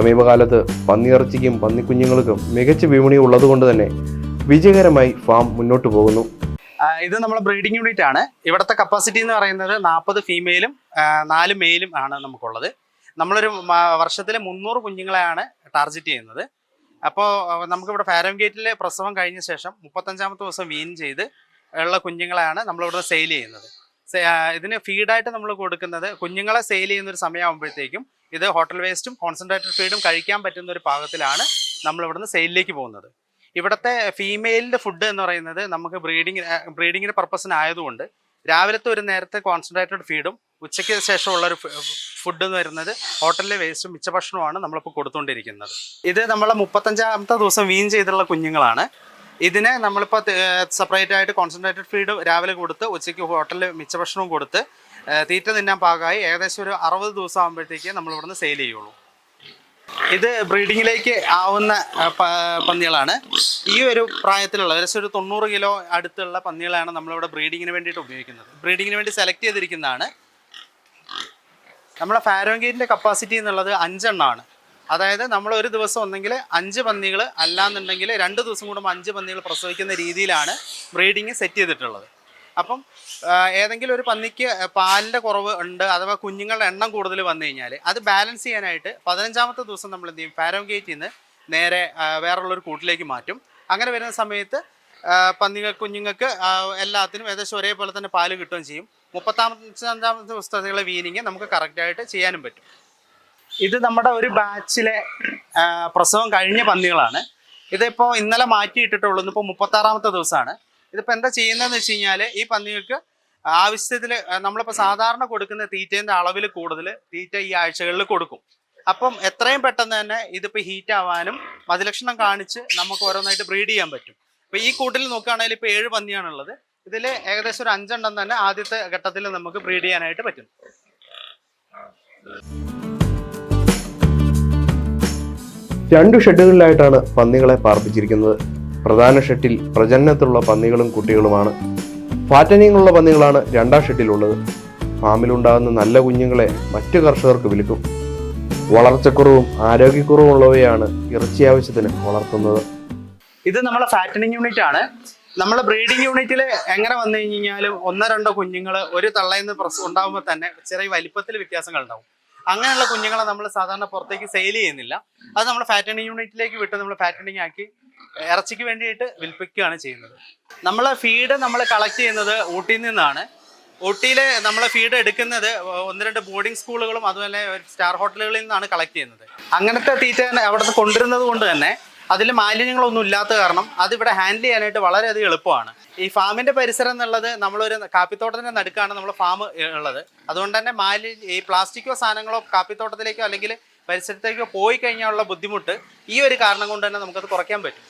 സമീപകാലത്ത് പന്നിയിറച്ചിക്കും പന്നിക്കുഞ്ഞുങ്ങൾക്കും മികച്ച വിപണി ഉള്ളതുകൊണ്ട് തന്നെ വിജയകരമായി ഫാം മുന്നോട്ട് പോകുന്നു. ഇത് നമ്മുടെ ബ്രീഡിംഗ് യൂണിറ്റ് ആണ്. ഇവിടുത്തെ കപ്പാസിറ്റി എന്ന് പറയുന്നത് നാൽപ്പത് ഫീമെയിലും നാല് മെയിലും ആണ് നമുക്കുള്ളത്. നമ്മളൊരു വർഷത്തിൽ മുന്നൂറ് കുഞ്ഞുങ്ങളെയാണ് ടാർഗറ്റ് ചെയ്യുന്നത്. അപ്പോൾ നമുക്കിവിടെ ഫാരം ഗേറ്റിൽ പ്രസവം കഴിഞ്ഞ ശേഷം മുപ്പത്തഞ്ചാമത്തെ ദിവസം വീൻ ചെയ്ത് ഉള്ള കുഞ്ഞുങ്ങളെയാണ് നമ്മളിവിടെ സെയിൽ ചെയ്യുന്നത്. ഇതിന് ഫീഡായിട്ട് നമ്മൾ കൊടുക്കുന്നത് കുഞ്ഞുങ്ങളെ സെയിൽ ചെയ്യുന്ന ഒരു സമയമാകുമ്പോഴത്തേക്കും ഇത് ഹോട്ടൽ വേസ്റ്റും കോൺസെൻട്രേറ്റഡ് ഫീഡും കഴിക്കാൻ പറ്റുന്ന ഒരു പാകത്തിലാണ് നമ്മൾ ഇവിടുന്ന് സെയിലിലേക്ക് പോകുന്നത്. ഇവിടുത്തെ ഫീമെയിലിന്റെ ഫുഡ് എന്ന് പറയുന്നത് നമുക്ക് ബ്രീഡിങ് ബ്രീഡിങ്ങിന്റെ പർപ്പസിനായതുകൊണ്ട് രാവിലത്തെ ഒരു നേരത്തെ കോൺസെൻട്രേറ്റഡ് ഫീഡും ഉച്ചയ്ക്ക് ശേഷമുള്ള ഒരു ഫുഡ് എന്ന് വരുന്നത് ഹോട്ടലിലെ വേസ്റ്റും മിച്ചഭക്ഷണവുമാണ് നമ്മളിപ്പോൾ കൊടുത്തുകൊണ്ടിരിക്കുന്നത് ഇത് നമ്മളെ മുപ്പത്തഞ്ചാമത്തെ ദിവസം വീൻ ചെയ്തുള്ള കുഞ്ഞുങ്ങളാണ്. ഇതിനെ നമ്മളിപ്പോൾ സെപ്പറേറ്റ് ആയിട്ട് കോൺസെൻട്രേറ്റഡ് ഫീഡ് രാവിലെ കൊടുത്ത് ഉച്ചയ്ക്ക് ഹോട്ടലിൽ മിച്ചഭക്ഷണവും കൊടുത്ത് തീറ്റ തിന്നാൻ പാകമായി. ഏകദേശം ഒരു അറുപത് ദിവസം ആകുമ്പോഴത്തേക്ക് നമ്മൾ ഇവിടുന്ന് സെയിൽ ചെയ്യുള്ളൂ. ഇത് ബ്രീഡിങ്ങിലേക്ക് ആവുന്ന പന്നികളാണ്. ഈ ഒരു പ്രായത്തിലുള്ള ഏകദേശം ഒരു തൊണ്ണൂറ് കിലോ അടുത്തുള്ള പന്നികളാണ് നമ്മളിവിടെ ബ്രീഡിങ്ങിന് വേണ്ടിയിട്ട് ഉപയോഗിക്കുന്നത്. ബ്രീഡിങ്ങിന് വേണ്ടി സെലക്ട് ചെയ്തിരിക്കുന്നതാണ്. നമ്മുടെ ഫാരോഗേറ്റിന്റെ കപ്പാസിറ്റി എന്നുള്ളത് അഞ്ചെണ്ണമാണ് അതായത് നമ്മൾ ഒരു ദിവസം ഒന്നെങ്കിൽ അഞ്ച് പന്നികൾ അല്ലാന്നുണ്ടെങ്കിൽ രണ്ട് ദിവസം കൂടുമ്പോൾ അഞ്ച് പന്നികൾ പ്രസവിക്കുന്ന രീതിയിലാണ് ബ്രീഡിങ് സെറ്റ് ചെയ്തിട്ടുള്ളത്. അപ്പം ഏതെങ്കിലും ഒരു പന്നിക്ക് പാലിന്റെ കുറവ് ഉണ്ട് അഥവാ കുഞ്ഞുങ്ങളുടെ എണ്ണം കൂടുതൽ വന്നു കഴിഞ്ഞാൽ അത് ബാലൻസ് ചെയ്യാനായിട്ട് പതിനഞ്ചാമത്തെ ദിവസം നമ്മൾ എന്ത് ചെയ്യും? ഫാരോഗേറ്റിൽ നിന്ന് നേരെ വേറുള്ളൊരു കൂട്ടിലേക്ക് മാറ്റും. അങ്ങനെ വരുന്ന സമയത്ത് പന്നികൾ കുഞ്ഞുങ്ങൾക്ക് എല്ലാത്തിനും ഏകദേശം ഒരേപോലെ തന്നെ പാൽ കിട്ടുകയും ചെയ്യും. മുപ്പത്താമത്തെ അഞ്ചാമത്തെ ദിവസത്തിലുള്ള വീനിങ് നമുക്ക് കറക്റ്റായിട്ട് ചെയ്യാനും പറ്റും. ഇത് നമ്മുടെ ഒരു ബാച്ചിലെ പ്രസവം കഴിഞ്ഞ പന്നികളാണ്. ഇതിപ്പോൾ ഇന്നലെ മാറ്റിയിട്ടിട്ടുള്ളൂ ഇപ്പോൾ മുപ്പത്താറാമത്തെ ദിവസമാണ്. ഇതിപ്പോൾ എന്താ ചെയ്യുന്നതെന്ന് വെച്ച് കഴിഞ്ഞാൽ ഈ പന്നികൾക്ക് ആവശ്യത്തിൽ നമ്മളിപ്പോൾ സാധാരണ കൊടുക്കുന്ന തീറ്റേന്റെ അളവിൽ കൂടുതൽ തീറ്റ ഈ ആഴ്ചകളിൽ കൊടുക്കും. അപ്പം എത്രയും പെട്ടെന്ന് തന്നെ ഇതിപ്പോൾ ഹീറ്റ് ആവാനും മതിലക്ഷണം കാണിച്ച് നമുക്ക് ഓരോന്നായിട്ട് ബ്രീഡ് ചെയ്യാൻ പറ്റും. അപ്പോൾ ഈ കൂട്ടിൽ നോക്കുകയാണെങ്കിൽ ഇപ്പോൾ ഏഴ് പന്നിയാണുള്ളത്. ഇതിൽ ഏകദേശം ഒരു അഞ്ചെണ്ണം തന്നെ ആദ്യത്തെ ഘട്ടത്തിൽ നമുക്ക് ബ്രീഡ് ചെയ്യാനായിട്ട് പറ്റും. രണ്ടു ഷെഡുകളിലായിട്ടാണ് പന്നികളെ പാർപ്പിച്ചിരിക്കുന്നത്. പ്രധാന ഷെഡിൽ പ്രജനനത്തിലുള്ള പന്നികളും കുട്ടികളുമാണ്. ഫാറ്റനിങ്ങുള്ള പന്നികളാണ് രണ്ടാം ഷെഡിലുള്ളത്. ഫാമിലുണ്ടാകുന്ന നല്ല കുഞ്ഞുങ്ങളെ മറ്റു കർഷകർക്ക് വിൽക്കും. വളർച്ചക്കുറവും ആരോഗ്യക്കുറവും ഉള്ളവയാണ് ഇറച്ചി ആവശ്യത്തിന് വളർത്തുന്നത്. ഇത് നമ്മുടെ ഫാറ്റനിങ് യൂണിറ്റ് ആണ്. നമ്മളെ ബ്രീഡിംഗ് യൂണിറ്റിൽ എങ്ങനെ വന്നു കഴിഞ്ഞാലും ഒന്നോ രണ്ടോ കുഞ്ഞുങ്ങൾ ഒരു തള്ളയിൽ നിന്ന് പ്രസവം ഉണ്ടാകുമ്പോൾ തന്നെ ചെറിയ വലിപ്പത്തിൽ വ്യത്യാസങ്ങൾ ഉണ്ടാവും. അങ്ങനെയുള്ള കുഞ്ഞുങ്ങളെ നമ്മൾ സാധാരണ പുറത്തേക്ക് സെയിൽ ചെയ്യുന്നില്ല. അത് നമ്മൾ ഫാറ്റണിങ് യൂണിറ്റിലേക്ക് വിട്ട് നമ്മൾ ഫാറ്റണിങ് ആക്കി ഇറച്ചിക്ക് വേണ്ടിയിട്ട് വിൽപ്പിക്കുകയാണ് ചെയ്യുന്നത്. നമ്മൾ ഫീഡ് നമ്മൾ കളക്ട് ചെയ്യുന്നത് ഊട്ടിയിൽ നിന്നാണ്. ഊട്ടിയിൽ നമ്മൾ ഫീഡ് എടുക്കുന്നത് ഒന്ന് രണ്ട് ബോർഡിംഗ് സ്കൂളുകളും അതുപോലെ സ്റ്റാർ ഹോട്ടലുകളിൽ നിന്നാണ് കളക്ട് ചെയ്യുന്നത്. അങ്ങനത്തെ തീറ്റ അവിടുന്ന് കൊണ്ടുവരുന്നത് കൊണ്ട് തന്നെ അതിൽ മാലിന്യങ്ങളൊന്നും ഇല്ലാത്ത കാരണം അതിവിടെ ഹാൻഡിൽ ചെയ്യാനായിട്ട് വളരെയധികം എളുപ്പമാണ്. ഈ ഫാമിന്റെ പരിസരം എന്നുള്ളത് നമ്മളൊരു കാപ്പിത്തോട്ടത്തിന്റെ നടുക്കാണ് നമ്മൾ ഫാം ഉള്ളത്. അതുകൊണ്ട് തന്നെ മാലി ഈ പ്ലാസ്റ്റിക്കോ സാധനങ്ങളോ കാപ്പിത്തോട്ടത്തിലേക്കോ അല്ലെങ്കിൽ പരിസരത്തേക്കോ പോയി കഴിഞ്ഞാലുള്ള ബുദ്ധിമുട്ട് ഈ ഒരു കാരണം കൊണ്ട് തന്നെ നമുക്കത് കുറയ്ക്കാൻ പറ്റും.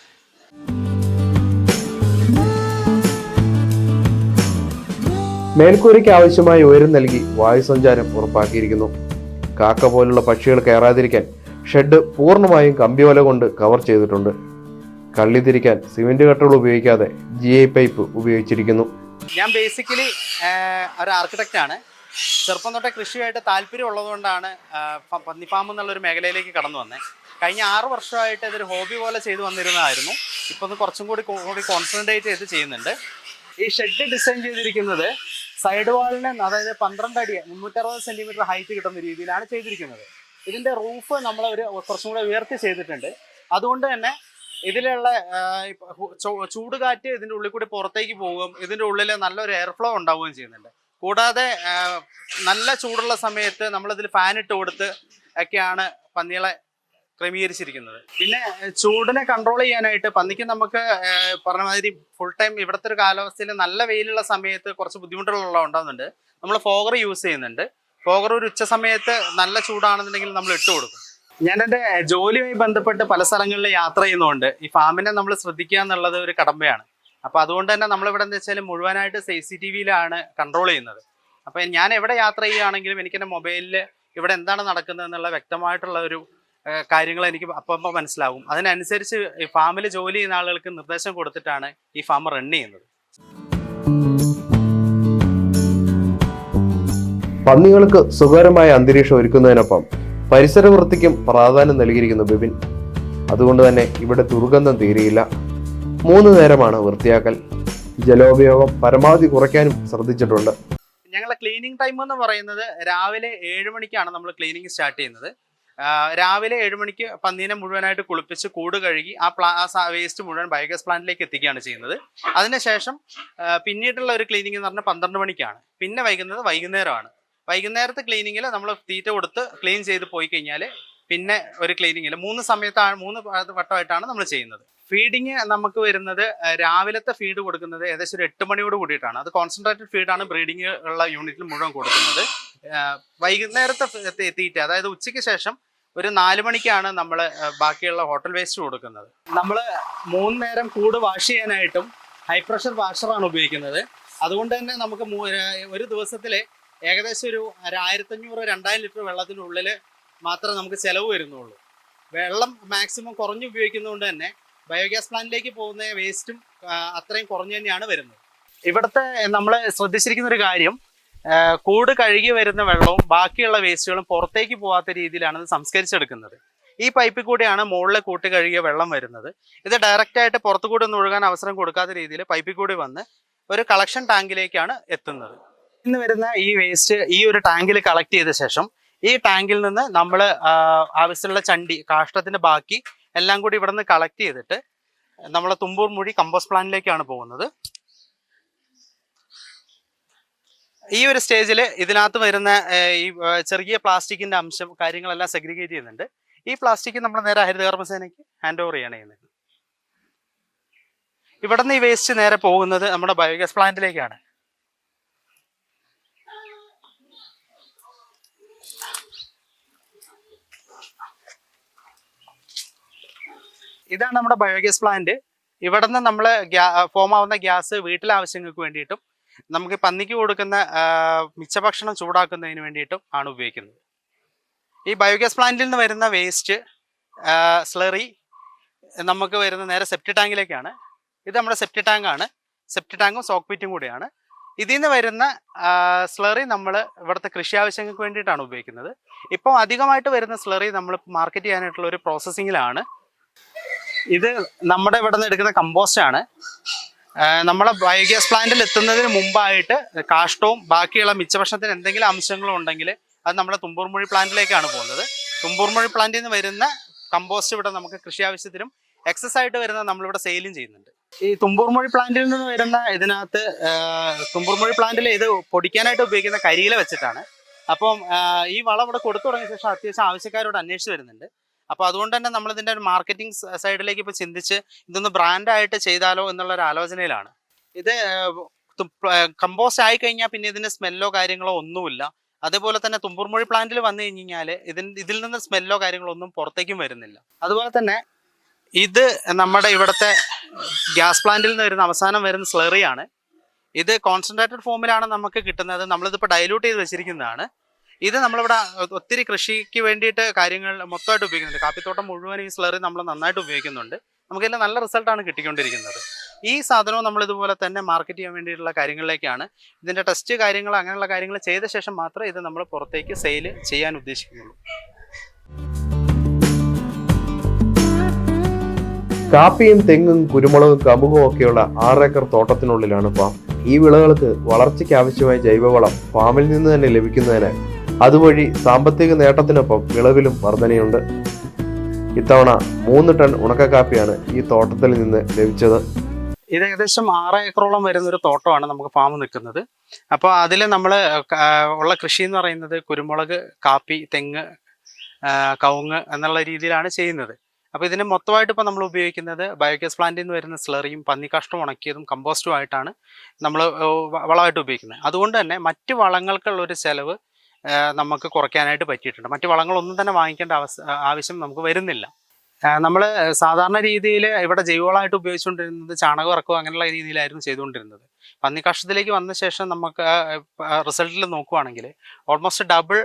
മേൽക്കൂരയ്ക്ക് ആവശ്യമായ ഉയരം നൽകി വായു സഞ്ചാരം ഉറപ്പാക്കിയിരിക്കുന്നു. കാക്ക പോലുള്ള പക്ഷികൾ കയറാതിരിക്കാൻ ഷെഡ് പൂർണമായും കമ്പിവല കൊണ്ട് കവർ ചെയ്തിട്ടുണ്ട്. കള്ളി തിരിക്കാൻ സിമെന്റ് കട്ടകൾ ഉപയോഗിക്കാതെ ജി ഐ പൈപ്പ് ഉപയോഗിച്ചിരിക്കുന്നു. ഞാൻ ബേസിക്കലി ഒരു ആർക്കിടെക്റ്റ് ആണ്. ചെറുപ്പം തൊട്ടേ കൃഷിയായിട്ട് താല്പര്യം ഉള്ളതുകൊണ്ടാണ് പന്നി ഫാം എന്നുള്ള ഒരു മേഖലയിലേക്ക് കടന്നു വന്നത് കഴിഞ്ഞ ആറ് വർഷമായിട്ട് ഇതൊരു ഹോബി പോലെ ചെയ്തു വന്നിരുന്നതായിരുന്നു. ഇപ്പോൾ ഒന്ന് കുറച്ചും കൂടി കൂടി കോൺസെൻട്രേറ്റ് ചെയ്ത് ചെയ്യുന്നുണ്ട്. ഈ ഷെഡ് ഡിസൈൻ ചെയ്തിരിക്കുന്നത് സൈഡ് വാളിന് അതായത് പന്ത്രണ്ട് അടി മുന്നൂറ്ററുപത് സെന്റിമീറ്റർ ഹൈറ്റ് കിട്ടുന്ന രീതിയിലാണ് ചെയ്തിരിക്കുന്നത്. ഇതിന്റെ റൂഫ് നമ്മൾ ഒരു കുറച്ചും കൂടെ ഉയർത്തി ചെയ്തിട്ടുണ്ട്. അതുകൊണ്ട് തന്നെ ഇതിലുള്ള ചൂട് കാറ്റ് ഇതിന്റെ ഉള്ളിൽ കൂടി പുറത്തേക്ക് പോകും. ഇതിന്റെ ഉള്ളിൽ നല്ലൊരു എയർ ഫ്ലോ ഉണ്ടാവുകയും ചെയ്യുന്നുണ്ട്. കൂടാതെ നല്ല ചൂടുള്ള സമയത്ത് നമ്മളിതിൽ ഫാൻ ഇട്ട് കൊടുത്ത് ഒക്കെയാണ് പന്നികളെ ക്രമീകരിച്ചിരിക്കുന്നത്. പിന്നെ ചൂടിനെ കൺട്രോൾ ചെയ്യാനായിട്ട് പന്നിക്ക് നമുക്ക് പറഞ്ഞ മാതിരി ഫുൾ ടൈം ഇവിടുത്തെ ഒരു കാലാവസ്ഥയിൽ നല്ല വെയിലുള്ള സമയത്ത് കുറച്ച് ബുദ്ധിമുട്ടുകളുള്ള ഉണ്ടാകുന്നുണ്ട് നമ്മൾ ഫോഗർ യൂസ് ചെയ്യുന്നുണ്ട്. ഫോഗർ ഒരു ഉച്ച സമയത്ത് നല്ല ചൂടാണെന്നുണ്ടെങ്കിൽ നമ്മൾ ഇട്ട് കൊടുക്കും. ഞാൻ എന്റെ ജോലിയുമായി ബന്ധപ്പെട്ട് പല സ്ഥലങ്ങളിൽ യാത്ര ചെയ്യുന്നതുകൊണ്ട് ഈ ഫാമിനെ നമ്മൾ ശ്രദ്ധിക്കുക എന്നുള്ളത് ഒരു കടമ്പയാണ് അപ്പോൾ അതുകൊണ്ട് തന്നെ നമ്മളിവിടെ എന്താ വെച്ചാൽ മുഴുവനായിട്ട് സി സി ടി വിയിലാണ് കൺട്രോൾ ചെയ്യുന്നത്. അപ്പോൾ ഞാൻ എവിടെ യാത്ര ചെയ്യുകയാണെങ്കിലും എനിക്ക് എന്റെ മൊബൈലിൽ ഇവിടെ എന്താണ് നടക്കുന്നത് എന്നുള്ള വ്യക്തമായിട്ടുള്ള ഒരു കാര്യങ്ങൾ എനിക്ക് അപ്പം മനസ്സിലാവും അതിനനുസരിച്ച് ഫാമിൽ ജോലി ചെയ്യുന്ന ആളുകൾക്ക് നിർദ്ദേശം കൊടുത്തിട്ടാണ് ഈ ഫാം റൺ ചെയ്യുന്നത്. പന്നികൾക്ക് സുഖകരമായ അന്തരീക്ഷം ഒരുക്കുന്നതിനൊപ്പം പരിസര വൃത്തിക്കും പ്രാധാന്യം നൽകിയിരിക്കുന്നു ബിബിൻ അതുകൊണ്ട് തന്നെ ഇവിടെ ദുർഗന്ധം തീരെയില്ല. മൂന്ന് നേരമാണ് വൃത്തിയാക്കൽ. ജലോപയോഗം പരമാവധി കുറയ്ക്കാനും ശ്രദ്ധിച്ചിട്ടുണ്ട്. ഞങ്ങളുടെ ക്ലീനിങ് ടൈം എന്ന് പറയുന്നത് രാവിലെ ഏഴ് മണിക്കാണ് നമ്മൾ ക്ലീനിങ് സ്റ്റാർട്ട് ചെയ്യുന്നത്. രാവിലെ ഏഴ് മണിക്ക് പന്നീനെ മുഴുവനായിട്ട് കുളിപ്പിച്ച് കൂട് കഴുകി ആ പ്ലാ വേസ്റ്റ് മുഴുവൻ ബയോഗ്യാസ് പ്ലാന്റിലേക്ക് എത്തിക്കുകയാണ് ചെയ്യുന്നത്. അതിനുശേഷം പിന്നീടുള്ള ഒരു ക്ലീനിങ് എന്ന് പറഞ്ഞാൽ പന്ത്രണ്ട് മണിക്കാണ്. പിന്നെ വൈകുന്നത് വൈകുന്നേരമാണ്. വൈകുന്നേരത്തെ ക്ലീനിങ്ങിൽ നമ്മൾ തീറ്റ കൊടുത്ത് ക്ലീൻ ചെയ്ത് പോയി കഴിഞ്ഞാൽ പിന്നെ ഒരു ക്ലീനിങ്ങിൽ മൂന്ന് സമയത്താണ് മൂന്ന് വട്ടമായിട്ടാണ് നമ്മൾ ചെയ്യുന്നത്. ഫീഡിങ് നമുക്ക് വരുന്നത് രാവിലത്തെ ഫീഡ് കൊടുക്കുന്നത് ഏകദേശം ഒരു എട്ട് മണിയോട് കൂടിയിട്ടാണ്. അത് കോൺസെൻട്രേറ്റഡ് ഫീഡാണ് ബ്രീഡിങ് ഉള്ള യൂണിറ്റിൽ മുഴുവൻ കൊടുക്കുന്നത്. വൈകുന്നേരത്തെ തീറ്റ അതായത് ഉച്ചയ്ക്ക് ശേഷം ഒരു നാല് മണിക്കാണ് നമ്മൾ ബാക്കിയുള്ള ഹോട്ടൽ വേസ്റ്റ് കൊടുക്കുന്നത്. നമ്മൾ മൂന്ന് നേരം കൂട് വാഷ് ചെയ്യാനായിട്ടും ഹൈ പ്രഷർ വാഷറാണ് ഉപയോഗിക്കുന്നത്. അതുകൊണ്ട് തന്നെ നമുക്ക് ഒരു ദിവസത്തിൽ ഏകദേശം ഒരു ആയിരത്തഞ്ഞൂറ് രണ്ടായിരം ലിറ്റർ വെള്ളത്തിനുള്ളിൽ മാത്രമേ നമുക്ക് ചിലവ് വരുന്നുള്ളൂ. വെള്ളം മാക്സിമം കുറഞ്ഞ് ഉപയോഗിക്കുന്നതുകൊണ്ട് തന്നെ ബയോഗ്യാസ് പ്ലാന്റിലേക്ക് പോകുന്ന വേസ്റ്റും അത്രയും കുറഞ്ഞു തന്നെയാണ് വരുന്നത്. ഇവിടുത്തെ നമ്മൾ ശ്രദ്ധിച്ചിരിക്കുന്ന ഒരു കാര്യം കൂട് കഴുകി വരുന്ന വെള്ളവും ബാക്കിയുള്ള വേസ്റ്റുകളും പുറത്തേക്ക് പോകാത്ത രീതിയിലാണ് ഇത് സംസ്കരിച്ചെടുക്കുന്നത്. ഈ പൈപ്പിൽ കൂടിയാണ് മുകളിലെ കൂട്ടി കഴുകിയ വെള്ളം വരുന്നത്. ഇത് ഡയറക്റ്റ് ആയിട്ട് പുറത്തു കൂടി ഒന്ന് ഒഴുകാൻ അവസരം കൊടുക്കാത്ത രീതിയിൽ പൈപ്പിൽ കൂടി വന്ന് ഒരു കളക്ഷൻ ടാങ്കിലേക്കാണ് എത്തുന്നത്. ഇന്ന് വരുന്ന ഈ വേസ്റ്റ് ഈ ഒരു ടാങ്കിൽ കളക്ട് ചെയ്ത ശേഷം ഈ ടാങ്കിൽ നിന്ന് നമ്മൾ ആവശ്യമുള്ള ചണ്ടി കാഷ്ടത്തിന്റെ ബാക്കി എല്ലാം കൂടി ഇവിടെ നിന്ന് കളക്ട് ചെയ്തിട്ട് നമ്മളെ തുമ്പൂർ മുഴി കമ്പോസ്റ്റ് പ്ലാന്റിലേക്കാണ് പോകുന്നത്. ഈ ഒരു സ്റ്റേജിൽ ഇതിനകത്ത് വരുന്ന ഈ ചെറിയ പ്ലാസ്റ്റിക്കിന്റെ അംശം കാര്യങ്ങളെല്ലാം സെഗ്രിഗേറ്റ് ചെയ്യുന്നുണ്ട്. ഈ പ്ലാസ്റ്റിക് നമ്മൾ നേരെ ഹരിതകർമ്മസേനയ്ക്ക് ഹാൻഡ് ഓവർ ചെയ്യണേ ചെയ്യുന്നത്. ഇവിടെ നിന്ന് ഈ വേസ്റ്റ് നേരെ പോകുന്നത് നമ്മുടെ ബയോഗ്യാസ് പ്ലാന്റിലേക്കാണ് ഇതാണ് നമ്മുടെ ബയോഗ്യാസ് പ്ലാന്റ് ഇവിടെ നിന്ന് നമ്മൾ ഫോം ആവുന്ന ഗ്യാസ് വീട്ടിലെ ആവശ്യങ്ങൾക്ക് വേണ്ടിയിട്ടും നമുക്ക് പന്നിക്ക് കൊടുക്കുന്ന മിച്ചഭക്ഷണം ചൂടാക്കുന്നതിന് വേണ്ടിയിട്ടും ആണ് ഉപയോഗിക്കുന്നത്. ഈ ബയോഗ്യാസ് പ്ലാന്റിൽ നിന്ന് വരുന്ന വേസ്റ്റ് സ്ലറി നമുക്ക് വരുന്ന നേരെ സെപ്റ്റി ടാങ്കിലേക്കാണ് ഇത് നമ്മുടെ സെപ്റ്റി ടാങ്കാണ് സെപ്റ്റി ടാങ്കും സോക്ക് പിറ്റും കൂടിയാണ്. ഇതിൽ നിന്ന് വരുന്ന സ്ലറി നമ്മൾ ഇവിടുത്തെ കൃഷി ആവശ്യങ്ങൾക്ക് വേണ്ടിയിട്ടാണ് ഉപയോഗിക്കുന്നത്. ഇപ്പം അധികമായിട്ട് വരുന്ന സ്ലറി നമ്മൾ മാർക്കറ്റ് ചെയ്യാനായിട്ടുള്ള ഒരു പ്രോസസ്സിങ്ങിലാണ് ഇത് നമ്മുടെ ഇവിടെ നിന്ന് എടുക്കുന്ന കമ്പോസ്റ്റ് ആണ്. നമ്മളെ ബയോഗ്യാസ് പ്ലാന്റിൽ എത്തുന്നതിന് മുമ്പായിട്ട് കാഷ്ടവും ബാക്കിയുള്ള മിച്ചഭക്ഷണത്തിന് എന്തെങ്കിലും അംശങ്ങളും ഉണ്ടെങ്കിൽ അത് നമ്മുടെ തുമ്പൂർമൊഴി പ്ലാന്റിലേക്കാണ് പോകുന്നത്. തുമ്പൂർമൊഴി പ്ലാന്റിൽ നിന്ന് വരുന്ന കമ്പോസ്റ്റ് ഇവിടെ നമുക്ക് കൃഷി ആവശ്യത്തിനും എക്സസ് ആയിട്ട് വരുന്ന നമ്മളിവിടെ സെയിലും ചെയ്യുന്നുണ്ട്. ഈ തുമ്പൂർമൊഴി പ്ലാന്റിൽ നിന്ന് വരുന്ന ഇതിനകത്ത് തുമ്പൂർമൊഴി പ്ലാന്റിൽ ഇത് പൊടിക്കാനായിട്ട് ഉപയോഗിക്കുന്ന കരിയില വെച്ചിട്ടാണ്. അപ്പം ഈ വളം ഇവിടെ കൊടുത്തു തുടങ്ങിയ ശേഷം അത്യാവശ്യം ആവശ്യക്കാരോട് അന്വേഷിച്ച് വരുന്നുണ്ട്. അപ്പോൾ അതുകൊണ്ട് തന്നെ നമ്മൾ ഇതിന്റെ ഒരു മാർക്കറ്റിംഗ് സൈഡിലേക്ക് ഇപ്പോൾ ചിന്തിച്ച് ഇതൊന്ന് ബ്രാൻഡായിട്ട് ചെയ്താലോ എന്നുള്ള ഒരു ആലോചനയിലാണ്. ഇത് കമ്പോസ്റ്റ് ആയി കഴിഞ്ഞാൽ പിന്നെ ഇതിന് സ്മെല്ലോ കാര്യങ്ങളോ ഒന്നുമില്ല. അതേപോലെ തന്നെ തുമ്പൂർമൊഴി പ്ലാന്റിൽ വന്നു കഴിഞ്ഞ് കഴിഞ്ഞാൽ ഇതിന് ഇതിൽ നിന്ന് സ്മെല്ലോ കാര്യങ്ങളോ ഒന്നും പുറത്തേക്കും വരുന്നില്ല. അതുപോലെ തന്നെ ഇത് നമ്മുടെ ഇവിടുത്തെ ഗ്യാസ് പ്ലാന്റിൽ നിന്ന് വരുന്ന അവസാനം വരുന്ന സ്ലറിയാണ് ഇത് കോൺസെൻട്രേറ്റഡ് ഫോമിലാണ് നമുക്ക് കിട്ടുന്നത്. നമ്മളിതിപ്പോൾ ഡൈല്യൂട്ട് ചെയ്ത് വെച്ചിരിക്കുന്നതാണ്. ഇത് നമ്മളിവിടെ ഒത്തിരി കൃഷിക്ക് വേണ്ടിയിട്ട് കാര്യങ്ങൾ മൊത്തമായിട്ട് ഉപയോഗിക്കുന്നുണ്ട്. കാപ്പിത്തോട്ടം മുഴുവൻ ഈ സ്ലറി നമ്മൾ നന്നായിട്ട് ഉപയോഗിക്കുന്നുണ്ട്. നമുക്കെല്ലാം നല്ല റിസൾട്ടാണ് കിട്ടിക്കൊണ്ടിരിക്കുന്നത്. ഈ സാധനവും നമ്മൾ ഇതുപോലെ തന്നെ മാർക്കറ്റ് ചെയ്യാൻ വേണ്ടിയിട്ടുള്ള കാര്യങ്ങളിലേക്കാണ്. ഇതിന്റെ ടെസ്റ്റ് കാര്യങ്ങൾ അങ്ങനെയുള്ള കാര്യങ്ങൾ ചെയ്ത ശേഷം മാത്രമേ ഇത് നമ്മൾ പുറത്തേക്ക് സെയിൽ ചെയ്യാൻ ഉദ്ദേശിക്കുന്നുള്ളൂ. കാപ്പിയും തെങ്ങും കുരുമുളകും കമുകും ഒക്കെയുള്ള ആറേക്കർ തോട്ടത്തിനുള്ളിലാണ് ഫാം ഈ വിളകൾക്ക് വളർച്ചയ്ക്ക് ആവശ്യമായ ജൈവവളം ഫാമിൽ നിന്ന് തന്നെ ലഭിക്കുന്നതിനാൽ അതുവഴി സാമ്പത്തിക നേട്ടത്തിനൊപ്പം വിളവിലും വർധനയുണ്ട്. ഇത്തവണ മൂന്ന് ടൺ ഉണക്കക്കാപ്പിയാണ് ഈ തോട്ടത്തിൽ നിന്ന് ലഭിച്ചത്. ഇത് ഏകദേശം ആറ് ഏക്കറോളം വരുന്ന ഒരു തോട്ടമാണ് നമുക്ക് ഫാം നിൽക്കുന്നത്. അപ്പോൾ അതിൽ നമ്മൾ ഉള്ള കൃഷി എന്ന് പറയുന്നത് കുരുമുളക് കാപ്പി തെങ്ങ് കവുങ്ങ് എന്നുള്ള രീതിയിലാണ് ചെയ്യുന്നത്. അപ്പോൾ ഇതിന് മൊത്തമായിട്ട് ഇപ്പോൾ നമ്മൾ ഉപയോഗിക്കുന്നത് ബയോഗ്യാസ് പ്ലാന്റിൽ നിന്ന് വരുന്ന സ്ലറിയും പന്നിക്കാഷ്ടം ഉണക്കിയതും കമ്പോസ്റ്റും ആയിട്ടാണ് നമ്മൾ വളമായിട്ട് ഉപയോഗിക്കുന്നത്. അതുകൊണ്ട് തന്നെ മറ്റ് വളങ്ങൾക്കുള്ള ഒരു ചെലവ് നമുക്ക് കുറയ്ക്കാനായിട്ട് പറ്റിയിട്ടുണ്ട്. മറ്റു വളങ്ങളൊന്നും തന്നെ വാങ്ങിക്കേണ്ട ആവശ്യം നമുക്ക് വരുന്നില്ല. നമ്മൾ സാധാരണ രീതിയിൽ ഇവിടെ ജൈവവളമായിട്ട് ഉപയോഗിച്ചുകൊണ്ടിരുന്നത് ചാണകം ഇറക്കുക അങ്ങനെയുള്ള രീതിയിലായിരുന്നു ചെയ്തുകൊണ്ടിരുന്നത്. പന്നിക്കാഷ്ടത്തിലേക്ക് വന്ന ശേഷം നമുക്ക് റിസൾട്ടിൽ നോക്കുവാണെങ്കിൽ ഓൾമോസ്റ്റ് ഡബിൾ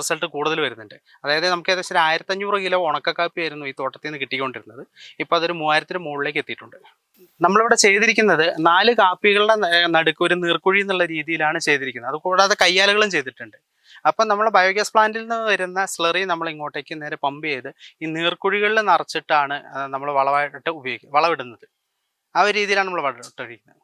റിസൾട്ട് കൂടുതൽ വരുന്നുണ്ട്. അതായത് നമുക്ക് ഏകദേശം ഒരു ആയിരത്തഞ്ഞൂറ് കിലോ ഉണക്കക്കാപ്പി ആയിരുന്നു ഈ തോട്ടത്തിൽ നിന്ന് കിട്ടിക്കൊണ്ടിരുന്നത്. ഇപ്പോൾ അതൊരു മൂവായിരത്തിന് മുകളിലേക്ക് എത്തിയിട്ടുണ്ട്. നമ്മളിവിടെ ചെയ്തിരിക്കുന്നത് നാല് കാപ്പികളുടെ നടുക്ക് ഒരു നീർക്കുഴി എന്നുള്ള രീതിയിലാണ് ചെയ്തിരിക്കുന്നത്. അതുകൂടാതെ കയ്യാലുകളും ചെയ്തിട്ടുണ്ട്. അപ്പം നമ്മൾ ബയോഗ്യാസ് പ്ലാന്റിൽ നിന്ന് വരുന്ന സ്ലറി നമ്മൾ ഇങ്ങോട്ടേക്ക് നേരെ പമ്പ് ചെയ്ത് ഈ നീർക്കുഴികളിൽ നിറച്ചിട്ടാണ് നമ്മൾ വളമായിട്ട് ഉപയോഗിക്കുക വളമിടുന്നത്. ആ ഒരു രീതിയിലാണ് നമ്മൾ വളമിട്ടിരിക്കുന്നത്